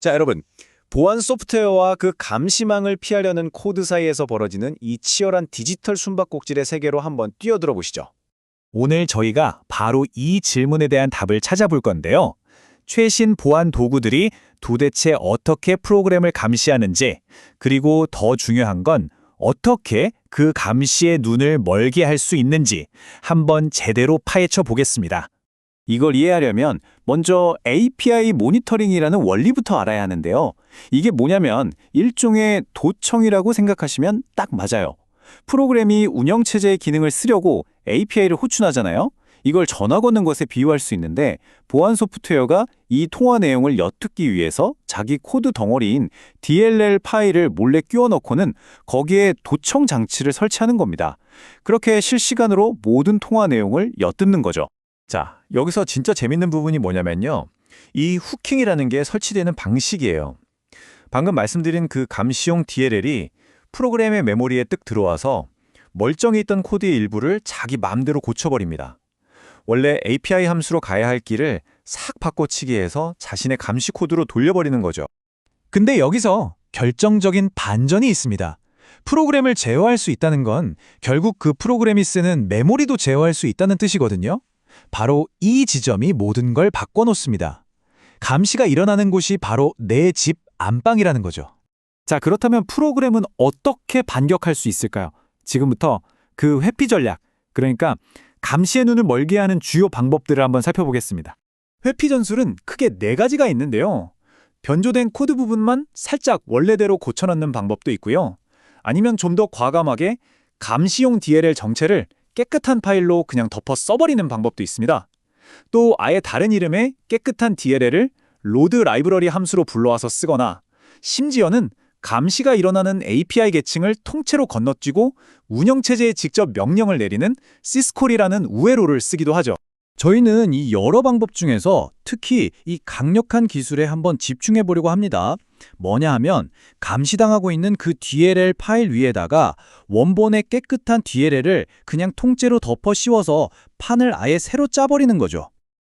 자, 여러분. 보안 소프트웨어와 그 감시망을 피하려는 코드 사이에서 벌어지는 이 치열한 디지털 숨바꼭질의 세계로 한번 뛰어들어 보시죠. 오늘 저희가 바로 이 질문에 대한 답을 찾아볼 건데요. 최신 보안 도구들이 도대체 어떻게 프로그램을 감시하는지, 그리고 더 중요한 건 어떻게 그 감시의 눈을 멀게 할 수 있는지 한번 제대로 파헤쳐 보겠습니다. 이걸 이해하려면 먼저 API 모니터링이라는 원리부터 알아야 하는데요. 이게 뭐냐면 일종의 도청이라고 생각하시면 딱 맞아요. 프로그램이 운영체제의 기능을 쓰려고 API를 호출하잖아요. 이걸 전화 거는 것에 비유할 수 있는데 보안 소프트웨어가 이 통화 내용을 엿듣기 위해서 자기 코드 덩어리인 DLL 파일을 몰래 끼워 넣고는 거기에 도청 장치를 설치하는 겁니다. 그렇게 실시간으로 모든 통화 내용을 엿듣는 거죠. 자, 여기서 진짜 재밌는 부분이 뭐냐면요. 이 후킹이라는 게 설치되는 방식이에요. 방금 말씀드린 그 감시용 DLL이 프로그램의 메모리에 뜩 들어와서 멀쩡히 있던 코드의 일부를 자기 마음대로 고쳐버립니다. 원래 API 함수로 가야 할 길을 싹 바꿔치기 해서 자신의 감시 코드로 돌려버리는 거죠. 근데 여기서 결정적인 반전이 있습니다. 프로그램을 제어할 수 있다는 건 결국 그 프로그램이 쓰는 메모리도 제어할 수 있다는 뜻이거든요. 바로 이 지점이 모든 걸 바꿔놓습니다. 감시가 일어나는 곳이 바로 내 집 안방이라는 거죠. 자, 그렇다면 프로그램은 어떻게 반격할 수 있을까요? 지금부터 그 회피 전략, 그러니까 감시의 눈을 멀게 하는 주요 방법들을 한번 살펴보겠습니다. 회피 전술은 크게 네 가지가 있는데요. 변조된 코드 부분만 살짝 원래대로 고쳐넣는 방법도 있고요. 아니면 좀 더 과감하게 감시용 DLL 정체를 깨끗한 파일로 그냥 덮어 써버리는 방법도 있습니다. 또 아예 다른 이름의 깨끗한 DLL을 로드 라이브러리 함수로 불러와서 쓰거나 심지어는 감시가 일어나는 API 계층을 통째로 건너뛰고 운영체제에 직접 명령을 내리는 시스콜이라는 우회로를 쓰기도 하죠. 저희는 이 여러 방법 중에서 특히 이 강력한 기술에 한번 집중해 보려고 합니다. 뭐냐 하면 감시당하고 있는 그 DLL 파일 위에다가 원본의 깨끗한 DLL을 그냥 통째로 덮어 씌워서 판을 아예 새로 짜버리는 거죠.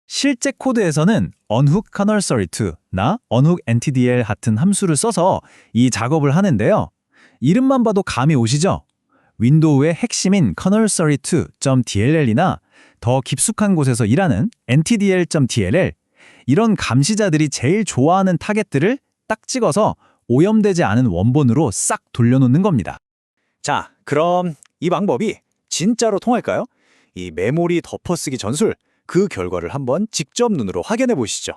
실제 코드에서는 unhook canary 2나 unhook ntdl 같은 함수를 써서 이 작업을 하는데요. 이름만 봐도 감이 오시죠? 윈도우의 핵심인 canary2.dll이나 더 깊숙한 곳에서 일하는 ntdl.dll 이런 감시자들이 제일 좋아하는 타겟들을 딱 찍어서 오염되지 않은 원본으로 싹 돌려놓는 겁니다. 자, 그럼 이 방법이 진짜로 통할까요? 이 메모리 덮어쓰기 전술, 그 결과를 한번 직접 눈으로 확인해 보시죠.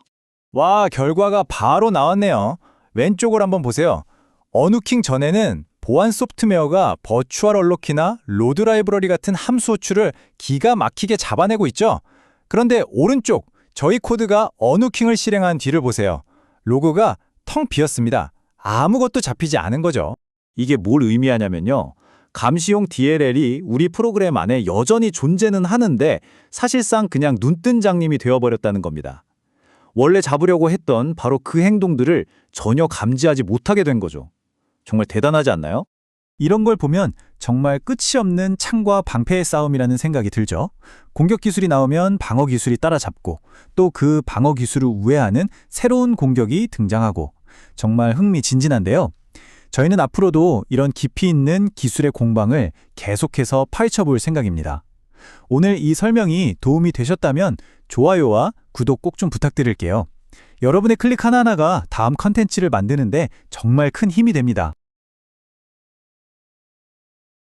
와, 결과가 바로 나왔네요. 왼쪽을 한번 보세요. 어누킹 전에는 보안 소프트웨어가 버추얼 얼로키나 로드 라이브러리 같은 함수 호출을 기가 막히게 잡아내고 있죠. 그런데 오른쪽 저희 코드가 어누킹을 실행한 뒤를 보세요. 로그가 텅 비었습니다. 아무것도 잡히지 않은 거죠. 이게 뭘 의미하냐면요. 감시용 DLL이 우리 프로그램 안에 여전히 존재는 하는데 사실상 그냥 눈뜬 장님이 되어버렸다는 겁니다. 원래 잡으려고 했던 바로 그 행동들을 전혀 감지하지 못하게 된 거죠. 정말 대단하지 않나요? 이런 걸 보면 정말 끝이 없는 창과 방패의 싸움이라는 생각이 들죠. 공격 기술이 나오면 방어 기술이 따라잡고 또 그 방어 기술을 우회하는 새로운 공격이 등장하고 정말 흥미진진한데요. 저희는 앞으로도 이런 깊이 있는 기술의 공방을 계속해서 파헤쳐 볼 생각입니다. 오늘 이 설명이 도움이 되셨다면 좋아요와 구독 꼭 좀 부탁드릴게요. 여러분의 클릭 하나하나가 다음 컨텐츠를 만드는데 정말 큰 힘이 됩니다.